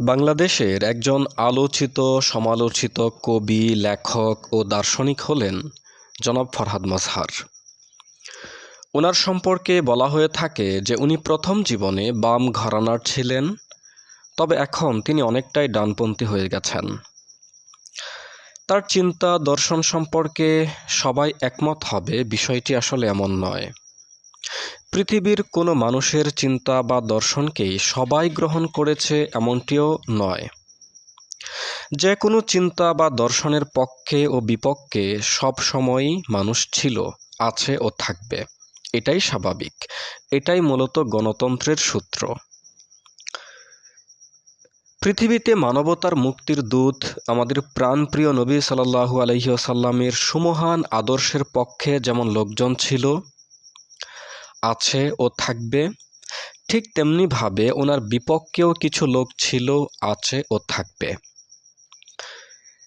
বাংলাদেশের একজন আলোচিত, সমালোচিত কবি, লেখক ও দার্শনিক হলেন জনাব ফরহাদ মজহার ওনার সম্পর্কে বলা হয়ে থাকে যে উনি প্রথম জীবনে বাম ঘরানার ছিলেন, তবে এখন তিনি অনেকটাই ডানপন্থী হয়ে গেছেন। তার চিন্তা দর্শন সম্পর্কে সবাই একমত হবে, বিষয়টি আসলে এমন নয়। পৃথিবীর কোনো মানুষের চিন্তা বা দর্শনকেই সবাই গ্রহণ করেছে এমনটিও নয়। যে কোনো চিন্তা বা দর্শনের পক্ষে ও বিপক্ষে সব সময়ই মানুষ ছিল, আছে ও থাকবে। এটাই স্বাভাবিক। এটাই মূলত গণতন্ত্রের সূত্র। পৃথিবীতে মানবতার মুক্তির দূত আমাদের প্রাণপ্রিয় নবী সাল্লাহু আলহিউসাল্লামের সুমহান আদর্শের পক্ষে যেমন লোকজন ছিল আছে ও থাকবে। ঠিক তেমনিভাবে ওনার বিপক্ষেও কিছু লোক ছিল, আছে ও থাকবে।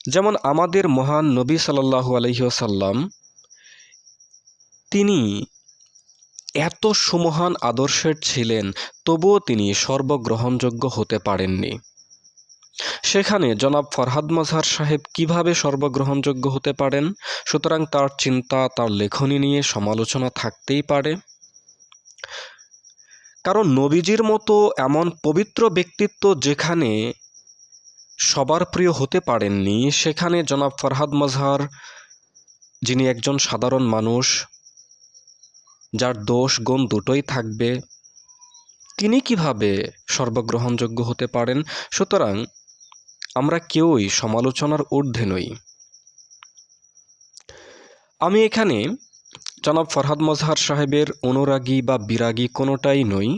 যেমন আমাদের মহান নবী সাল্লাহু আলহিউসাল্লাম তিনি এত সুমহান আদর্শের ছিলেন, তবুও তিনি সর্বগ্রহণযোগ্য হতে পারেননি। সেখানে জনাব ফরহাদ মজহার সাহেব কীভাবে সর্বগ্রহণযোগ্য হতে পারেন? সুতরাং তার চিন্তা, তার লেখনী নিয়ে সমালোচনা থাকতেই পারে। কারণ নবীজির মতো এমন পবিত্র ব্যক্তিত্ব যেখানে সবার প্রিয় হতে পারেননি, সেখানে জনাব ফরহাদ মজহার, যিনি একজন সাধারণ মানুষ, যার দোষ গুণ দুটোই থাকবে, তিনি কীভাবে সর্বগ্রহণযোগ্য হতে পারেন? সুতরাং আমরা কেউই সমালোচনার ঊর্ধ্বে নই। আমি এখানে জনাব ফরহাদ মজহার সাহেবের অনুরাগী বা বিরাগী কোনোটাই নই।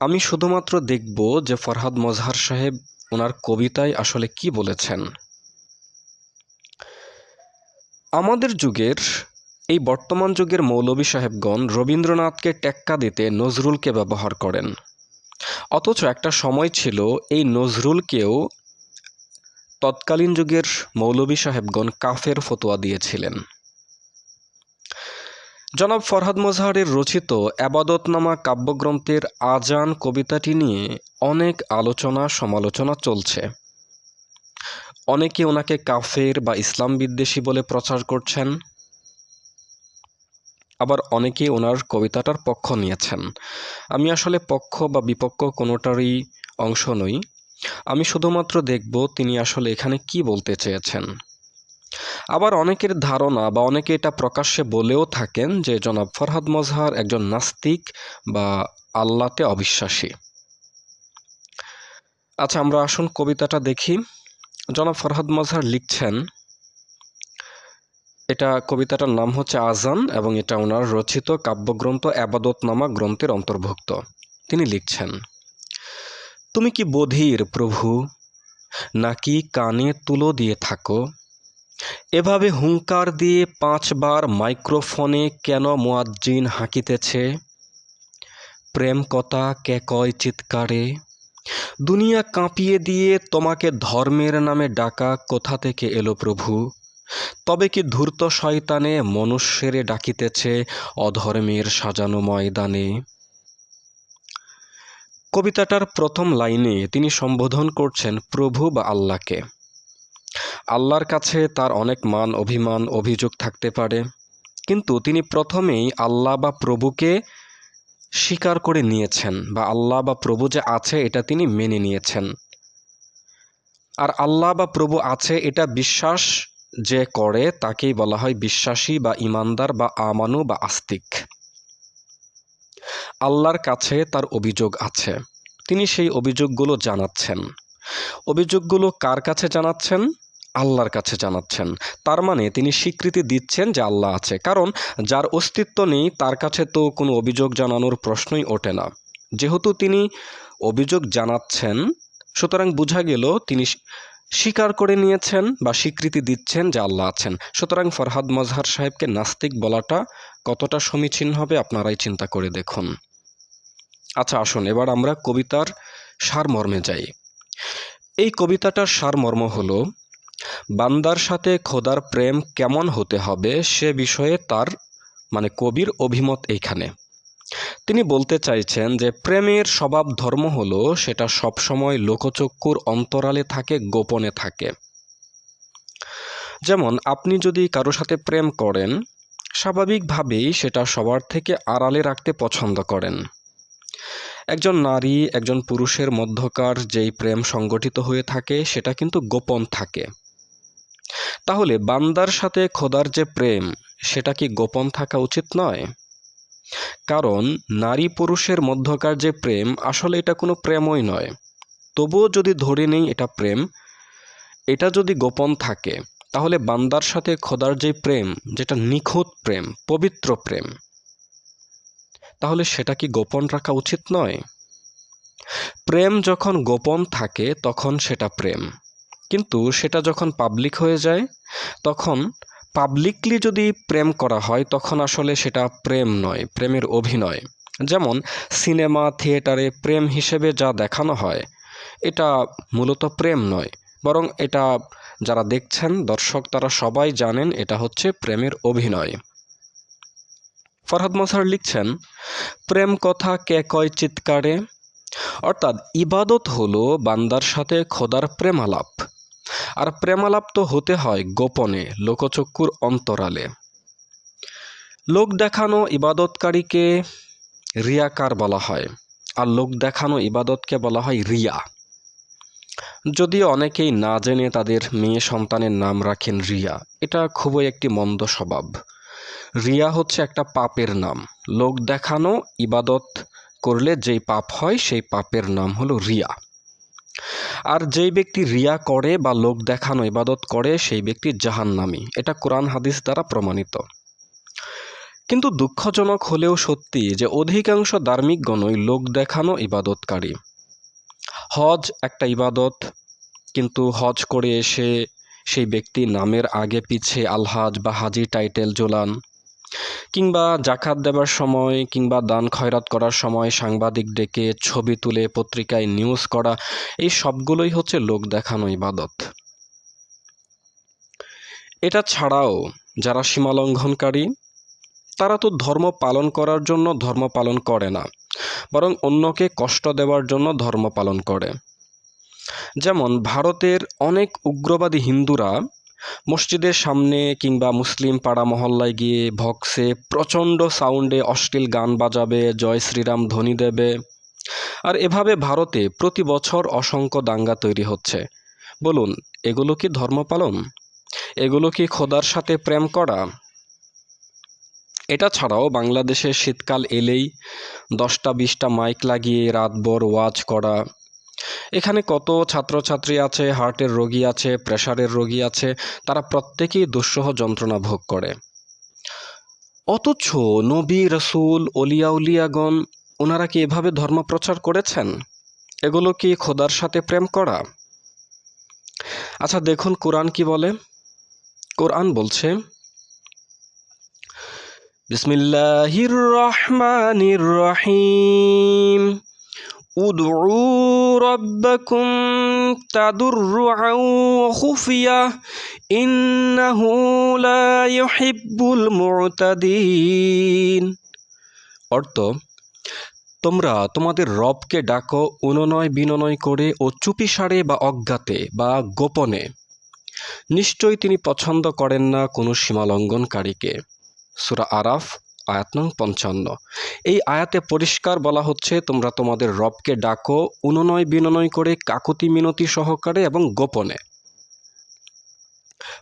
আমি শুধুমাত্র দেখব যে ফরহাদ মজহার সাহেব ওনার কবিতায় আসলে কি বলেছেন। আমাদের যুগের, এই বর্তমান যুগের মৌলবী সাহেবগণ রবীন্দ্রনাথকে টেক্কা দিতে নজরুলকে ব্যবহার করেন। অথচ একটা সময় ছিল এই নজরুলকেও তৎকালীন যুগের মৌলবী সাহেবগণ কাফের ফতোয়া দিয়েছিলেন। জনাব ফরহাদ মজহারের রচিত আবাদতনামা কাব্যগ্রন্থের আজান কবিতাটি নিয়ে অনেক আলোচনা সমালোচনা চলছে। অনেকে ওনাকে কাফের বা ইসলাম বিদ্বেষী বলে প্রচার করছেন। আবার অনেকে ওনার কবিতাটার পক্ষ নিয়েছেন। আমি আসলে পক্ষ বা বিপক্ষ কোনোটারই অংশ নই। আমি শুধুমাত্র দেখব তিনি আসলে এখানে কি বলতে চেয়েছেন। আবার অনেকের ধারণা বা অনেকে এটা প্রকাশ্যে বলেও থাকেন যে জনাব ফরহাদ মজহার একজন নাস্তিক বা আল্লাতে অবিশ্বাসী। আচ্ছা আমরা আসুন কবিতাটা দেখি। জনাব ফরহাদ মজহার লিখছেন, এটা কবিতাটার নাম হচ্ছে আজান এবং এটা ওনার রচিত কাব্যগ্রন্থ আবাদতনামা গ্রন্থের অন্তর্ভুক্ত। তিনি লিখছেন, তুমি কি বধির প্রভু? নাকি কানে তুলো দিয়ে থাকো? এভাবে হুঙ্কার দিয়ে পাঁচবার মাইক্রোফোনে কেন মোয়াজ্জিন হাঁকিতেছে? প্রেম কথা কে কয় চিৎকারে? দুনিয়া কাঁপিয়ে দিয়ে তোমাকে ধর্মের নামে ডাকা কোথা থেকে এলো প্রভু? তবে কি ধূর্ত শয়তানে মনুষ্যেরে ডাকিতেছে অধর্মের সাজানো ময়দানে? কবিতাটার প্রথম লাইনে তিনি সম্বোধন করছেন প্রভু বা আল্লাহকে। আল্লাহর কাছে তার অনেক মান, অভিমান, অভিযোগ থাকতে পারে। কিন্তু তিনি প্রথমেই আল্লাহ বা প্রভুকে স্বীকার করে নিয়েছেন বা আল্লাহ বা প্রভু যে আছে এটা তিনি মেনে নিয়েছেন। আর আল্লাহ বা প্রভু আছে এটা বিশ্বাস যে করে তাকেই বলা হয় বিশ্বাসী বা ইমানদার বা আমানু বা আস্তিক। আল্লাহর কাছে তার অভিযোগ আছে। তিনি সেই অভিযোগগুলো জানাচ্ছেন। অভিযোগগুলো কার কাছে জানাচ্ছেন? আল্লাহর কাছে জানাচ্ছেন। তার মানে তিনি স্বীকৃতি দিচ্ছেন যে আল্লাহ আছে। কারণ যার অস্তিত্ব নেই, তার কাছে তো কোনো অভিযোগ জানানোর প্রশ্নই ওঠে না। যেহেতু তিনি অভিযোগ জানাচ্ছেন, সুতরাং বোঝা গেল তিনি স্বীকার করে নিয়েছেন বা স্বীকৃতি দিচ্ছেন যে আল্লাহ আছেন। সুতরাং ফরহাদ মজহার সাহেবকে নাস্তিক বলাটা কতটা সমীচীন হবে আপনারাই চিন্তা করে দেখুন। আচ্ছা আসুন, এবার আমরা কবিতার সারমর্মে যাই। এই কবিতাটার সারমর্ম হলো বান্দার সাথে খোদার প্রেম কেমন হতে হবে সে বিষয়ে তার মানে কবির অভিমত এইখানে। তিনি বলতে চাইছেন যে, প্রেমের স্বভাব ধর্ম হলো সেটা সবসময় লোকচক্ষুর অন্তরালে থাকে, গোপনে থাকে। যেমন, আপনি যদি কারও সাথে প্রেম করেন, স্বাভাবিকভাবেই সেটা সবার থেকে আড়ালে রাখতে পছন্দ করেন। একজন নারী, একজন পুরুষের মধ্যকার যেই প্রেম সংগঠিত হয়ে থাকে, সেটা কিন্তু গোপন থাকে। তাহলে বান্দার সাথে খোদার যে প্রেম, সেটা কি গোপন থাকা উচিত নয়? কারণ নারী পুরুষের মধ্যকার যে প্রেম, আসলে এটা কোনো প্রেমই নয়। তবুও যদি ধরে নেই এটা প্রেম, এটা যদি গোপন থাকে, তাহলে বান্দার সাথে খোদার যে প্রেম, যেটা নিখুঁত প্রেম, পবিত্র প্রেম, তাহলে সেটা কি গোপন রাখা উচিত নয়? প্রেম যখন গোপন থাকে, তখন সেটা প্রেম। কিন্তু সেটা যখন পাবলিক হয়ে যায়, তখন পাবলিকলি যদি প্রেম করা হয়, তখন আসলে সেটা প্রেম নয়, প্রেমের অভিনয়। যেমন সিনেমা, থিয়েটারে প্রেম হিসেবে যা দেখানো হয়, এটা মূলত প্রেম নয়, বরং এটা যারা দেখছেন, দর্শক তারা সবাই জানেন এটা হচ্ছে প্রেমের অভিনয়। ফরহাদ মসার লিখছেন, প্রেম কথা কে কয় চিৎকারে? অর্থাৎ ইবাদত হলো বান্দার সাথে খোদার প্রেমালাপ। আর প্রেমালাপ তো হতে হয় গোপনে, লোকচক্ষুর অন্তরালে। লোক দেখানো ইবাদতকারীকে রিয়াকার বলা হয়, আর লোক দেখানো ইবাদতকে বলা হয় রিয়া। যদিও অনেকেই না জেনে তাদের মেয়ে সন্তানের নাম রাখেন রিয়া, এটা খুবই একটি মন্দ স্বভাব। রিয়া হচ্ছে একটা পাপের নাম। লোক দেখানো ইবাদত করলে যেই পাপ হয়, সেই পাপের নাম হলো রিয়া। আর যেই ব্যক্তি রিয়া করে বা লোক দেখানো ইবাদত করে, সেই ব্যক্তি জাহান্নামি। এটা কোরআন হাদিস দ্বারা প্রমাণিত। কিন্তু দুঃখজনক হলেও সত্যি যে অধিকাংশ ধার্মিকগণই লোক দেখানো ইবাদতকারী। হজ একটা ইবাদত, কিন্তু হজ করে এসে সেই ব্যক্তি নামের আগে পিছে আলহাজ বা হাজি টাইটেল জোলান কিংবা জাকাত দেবার সময় কিংবা দান খয়রাত করার সময় সাংবাদিক ডেকে ছবি তুলে, পত্রিকায় নিউজ করা, এই সবগুলোই হচ্ছে লোক দেখানো ইবাদত। এটা ছাড়াও যারা সীমালঙ্ঘনকারী তারা তো ধর্ম পালন করার জন্য ধর্ম পালন করে না, বরং অন্যকে কষ্ট দেওয়ার জন্য ধর্ম পালন করে। যেমন ভারতের অনেক উগ্রবাদী হিন্দুরা মসজিদের সামনে কিংবা মুসলিম পাড়া মহল্লায় গিয়ে ভক্সে প্রচণ্ড সাউন্ডে অশ্লীল গান বাজাবে, জয় শ্রীরাম, ধ্বনি দেবে। আর এভাবে ভারতে প্রতি বছর অসংখ্য দাঙ্গা তৈরি হচ্ছে। বলুন, এগুলো কি ধর্ম পালন? এগুলো কি খোদার সাথে প্রেম করা? এটা ছাড়াও বাংলাদেশে শীতকাল এলেই দশটা বিশটা মাইক লাগিয়ে রাতভর ওয়াজ করা এখানে কত ছাত্রছাত্রী আছে, হার্টের রোগী আছে, প্রেশারের রোগী আছে, তারা প্রত্যেকেই দুঃসহ যন্ত্রণা ভোগ করে। অথচ নবী রসুল অলিয়াউলিয়াগণ ওনারা কি এভাবে ধর্ম প্রচার করেছেন? এগুলো কি খোদার সাথে প্রেম করা? আচ্ছা দেখুন কোরআন কি বলে? কোরআন বলছে, বিসমিল্লাহির রহমানির রহিম। ادعوا ربكم تضرعا وخفيا إنه لا يحب المعتدين অর্থ তোমরা তোমাদের রবকে ডাকো অনুনয় বিনয় করে ও চুপিসারে বা অজ্ঞাতে বা গোপনে নিশ্চয়ই তিনি পছন্দ করেন না কোনো সীমালঙ্ঘনকারীকে সুরা আরাফ আয়াত নং পঞ্চান্ন। এই আয়াতে পরিষ্কার বলা হচ্ছে, তোমরা তোমাদের রবকে ডাকো অনুনয় বিননয় করে কাকুতি মিনতি সহকারে এবং গোপনে।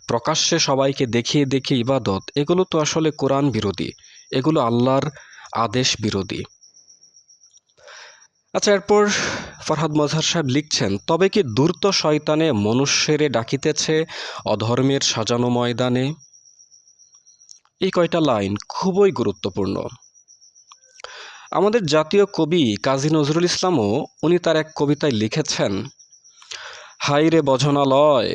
প্রকাশ্যে সবাইকে দেখিয়ে দেখিয়ে ইবাদত, এগুলো তো আসলে কোরআন বিরোধী, এগুলো আল্লাহর আদেশ বিরোধী। আচ্ছা এরপর ফরহাদ মজহার সাহেব লিখছেন, তবে কি দূর্ত শয়তানে মনুষ্যেরে ডাকিতেছে অধর্মের সাজানো ময়দানে? এই কয়টা লাইন খুবই গুরুত্বপূর্ণ। আমাদের জাতীয় কবি কাজী নজরুল ইসলামও উনি তার এক কবিতায় লিখেছেন হাইরে বজনালয়,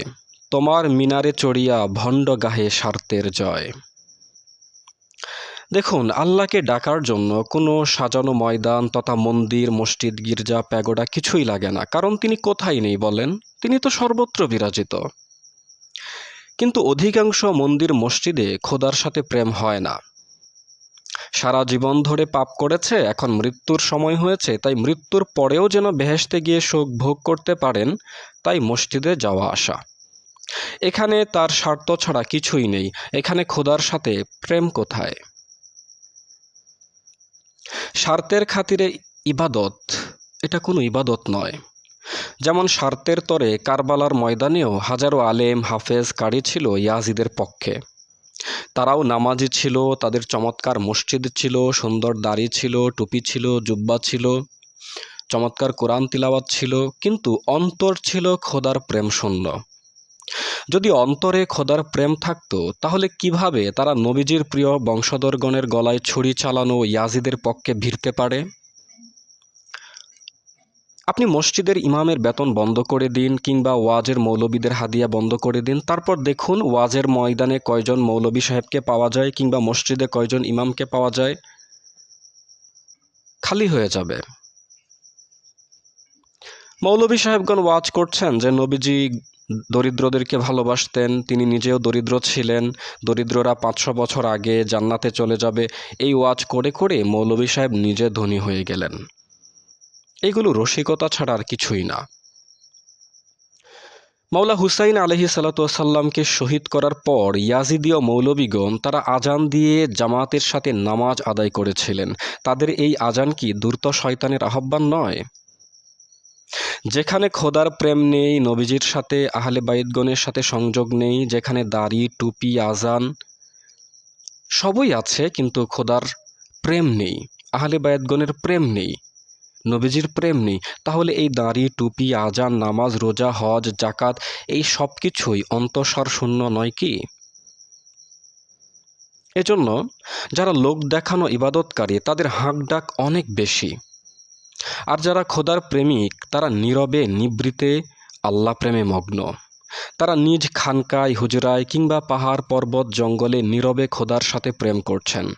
তোমার মিনারে চড়িয়া ভণ্ড গাহে স্বার্থের জয়। দেখুন, আল্লাহকে ডাকার জন্য কোনো সাজানো ময়দান তথা মন্দির, মসজিদ, গির্জা, প্যাগোডা কিছুই লাগে না, কারণ তিনি কোথায় নেই বলেন? তিনি তো সর্বত্র বিরাজিত। কিন্তু অধিকাংশ মন্দির মসজিদে খোদার সাথে প্রেম হয় না। সারা জীবন ধরে পাপ করেছে, এখন মৃত্যুর সময় হয়েছে, তাই মৃত্যুর পরেও যেন বেহেশতে গিয়ে শোক ভোগ করতে পারেন, তাই মসজিদে যাওয়া আসা। এখানে তার স্বার্থ ছাড়া কিছুই নেই, এখানে খোদার সাথে প্রেম কোথায়? স্বার্থের খাতিরে ইবাদত, এটা কোনো ইবাদত নয়। যেমন স্বার্থের তরে কারবালার ময়দানেও হাজারো আলেম, হাফেজ, কারি ছিল ইয়াজিদের পক্ষে। তারাও নামাজি ছিল, তাদের চমৎকার মসজিদ ছিল, সুন্দর দাড়ি ছিল, টুপি ছিল, জুব্বা ছিল, চমৎকার কোরআন তিলাওয়াত ছিল, কিন্তু অন্তর ছিল খোদার প্রেম শূন্য। যদি অন্তরে খোদার প্রেম থাকতো, তাহলে কীভাবে তারা নবীজির প্রিয় বংশধরগণের গলায় ছুরি চালানো ইয়াজিদের পক্ষে ভিড়তে পারে? আপনি মসজিদের ইমামের বেতন বন্ধ করে দিন কিংবা ওয়াজের মৌলবীদের হাদিয়া বন্ধ করে দিন। তারপর দেখুন, ওয়াজের ময়দানে কয়জন মৌলবী সাহেবকে পাওয়া যায় কিংবা মসজিদে কয়জন ইমামকে পাওয়া যায়। খালি হয়ে যাবে। মৌলবী সাহেবগণ ওয়াজ করছেন যে, নবীজি দরিদ্রদেরকে ভালোবাসতেন, তিনি নিজেও দরিদ্র ছিলেন, দরিদ্ররা পাঁচশো বছর আগে জান্নাতে চলে যাবে। এই ওয়াজ করে করে মৌলবী সাহেব নিজে ধনী হয়ে গেলেন। এগুলো রসিকতা ছাড়া আর কিছুই না। মাওলা হুসাইন আলহি সাল্লাতামকে শহীদ করার পর ইয়াজিদীয় মৌলবীগণ তারা আজান দিয়ে জামাতের সাথে নামাজ আদায় করেছিলেন। তাদের এই আজান কি দ্রুত শয়তানের আহ্বান নয়? যেখানে খোদার প্রেম নেই, নবীজির সাথে, আহলে বাইদগণের সাথে সংযোগ নেই, যেখানে দাড়ি, টুপি, আজান সবই আছে, কিন্তু খোদার প্রেম নেই, আহলে বায়তগণের প্রেম নেই। নবীজির প্রেম নেই তাহলে এই দাঁড়ি, টুপি, আজান, নামাজ, রোজা, হজ জাকাত এই সব কিছুই অন্তঃসার শূন্য নয় কি? এজন্য যারা লোক দেখানো ইবাদতকারী, তাদের হাঁক ডাক অনেক বেশি। আর যারা খোদার প্রেমিক, তারা নীরবে, নিবৃতে, আল্লাহ প্রেমে মগ্ন। তারা নিজ খানকায়, হুজরায় কিংবা পাহাড়, পর্বত, জঙ্গলে নীরবে খোদার সাথে প্রেম করছেন।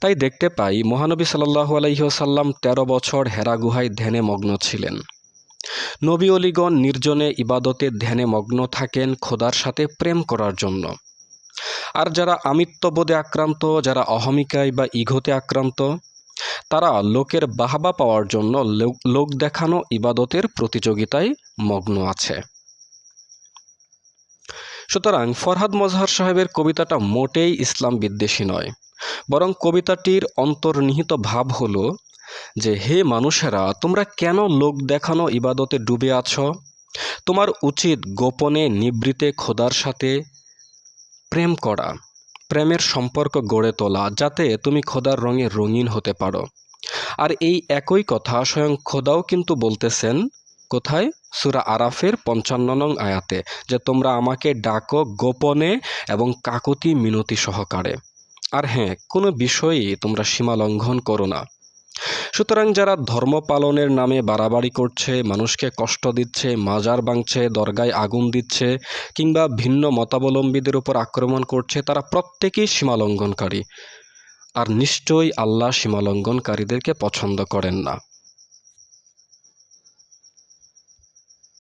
তাই দেখতে পাই মহানবী সাল্লাহু আলাইসাল্লাম তেরো বছর হেরা গুহায় ধ্যানে মগ্ন ছিলেন। নবী অলিগণ নির্জনে ইবাদতে ধ্যানে মগ্ন থাকেন খোদার সাথে প্রেম করার জন্য। আর যারা আমিত্ববোধে আক্রান্ত, যারা অহমিকায় বা ইঘোতে আক্রান্ত, তারা লোকের বাহাবা পাওয়ার জন্য লোক দেখানো ইবাদতের প্রতিযোগিতায় মগ্ন আছে। সুতরাং ফরহাদ মজহার সাহেবের কবিতাটা মোটেই ইসলাম বিদ্বেষী নয়। বরং কবিতাটির অন্তর্নিহিত ভাব হলো যে, হে মানুষেরা, তোমরা কেন লোক দেখানো ইবাদতে ডুবে আছো? তোমার উচিত গোপনে নিবৃতে খোদার সাথে প্রেম করা, প্রেমের সম্পর্ক গড়ে তোলা, যাতে তুমি খোদার রঙে রঙিন হতে পারো। আর এই একই কথা স্বয়ং খোদাও কিন্তু বলতেছেন, কোথায়? সুরা আরাফের পঞ্চান্ন নং আয়াতে, যে, তোমরা আমাকে ডাকো গোপনে এবং কাকতি মিনতি সহকারে। আর হ্যাঁ কোনো বিষয়ে তোমরা সীমা লঙ্ঘন করো না। সুতরাং যারা ধর্ম পালনের নামে বাড়াবাড়ি করছে, মানুষকে কষ্ট দিচ্ছে, মাজার বাংছে দরগায় আগুন দিচ্ছে, কিংবা ভিন্ন মতাবলম্বীদের উপর আক্রমণ করছে, তারা প্রত্যেকেই সীমালঙ্ঘনকারী আর নিশ্চয়ই আল্লাহ সীমালঙ্ঘনকারীদেরকে পছন্দ করেন না।